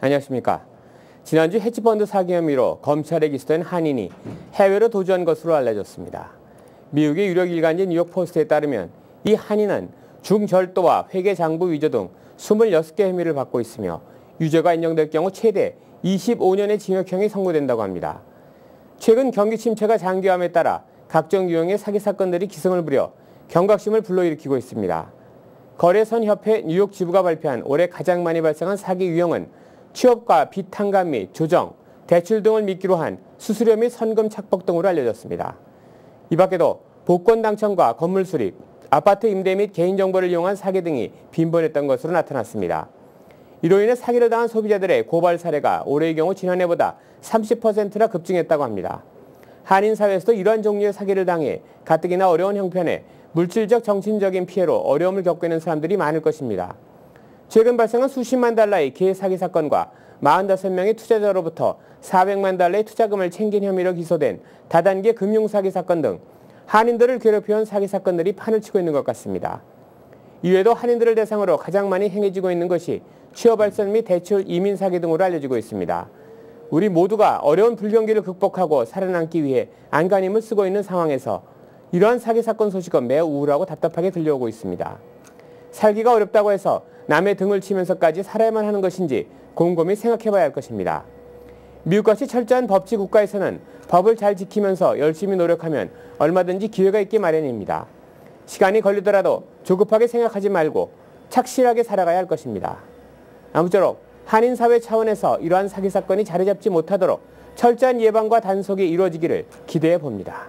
안녕하십니까. 지난주 헤지펀드 사기 혐의로 검찰에 기소된 한인이 해외로 도주한 것으로 알려졌습니다. 미국의 유력 일간지 뉴욕포스트에 따르면 이 한인은 중절도와 회계장부 위조 등 26개 혐의를 받고 있으며 유죄가 인정될 경우 최대 25년의 징역형이 선고된다고 합니다. 최근 경기 침체가 장기화함에 따라 각종 유형의 사기 사건들이 기승을 부려 경각심을 불러일으키고 있습니다. 거래선협회 뉴욕 지부가 발표한 올해 가장 많이 발생한 사기 유형은 취업과 빚 탕감 및 조정, 대출 등을 미끼로 한 수수료 및 선금 착복 등으로 알려졌습니다. 이 밖에도 복권 당첨과 건물 수립, 아파트 임대 및 개인정보를 이용한 사기 등이 빈번했던 것으로 나타났습니다. 이로 인해 사기를 당한 소비자들의 고발 사례가 올해의 경우 지난해보다 30%나 급증했다고 합니다. 한인 사회에서도 이러한 종류의 사기를 당해 가뜩이나 어려운 형편에 물질적 정신적인 피해로 어려움을 겪고 있는 사람들이 많을 것입니다. 최근 발생한 수십만 달러의 기회 사기 사건과 45명의 투자자로부터 400만 달러의 투자금을 챙긴 혐의로 기소된 다단계 금융 사기 사건 등 한인들을 괴롭혀온 사기 사건들이 판을 치고 있는 것 같습니다. 이외에도 한인들을 대상으로 가장 많이 행해지고 있는 것이 취업 발전 및 대출 이민 사기 등으로 알려지고 있습니다. 우리 모두가 어려운 불경기를 극복하고 살아남기 위해 안간힘을 쓰고 있는 상황에서 이러한 사기 사건 소식은 매우 우울하고 답답하게 들려오고 있습니다. 살기가 어렵다고 해서 남의 등을 치면서까지 살아야만 하는 것인지 곰곰이 생각해봐야 할 것입니다. 미국같이 철저한 법치 국가에서는 법을 잘 지키면서 열심히 노력하면 얼마든지 기회가 있기 마련입니다. 시간이 걸리더라도 조급하게 생각하지 말고 착실하게 살아가야 할 것입니다. 아무쪼록 한인 사회 차원에서 이러한 사기 사건이 자리 잡지 못하도록 철저한 예방과 단속이 이루어지기를 기대해 봅니다.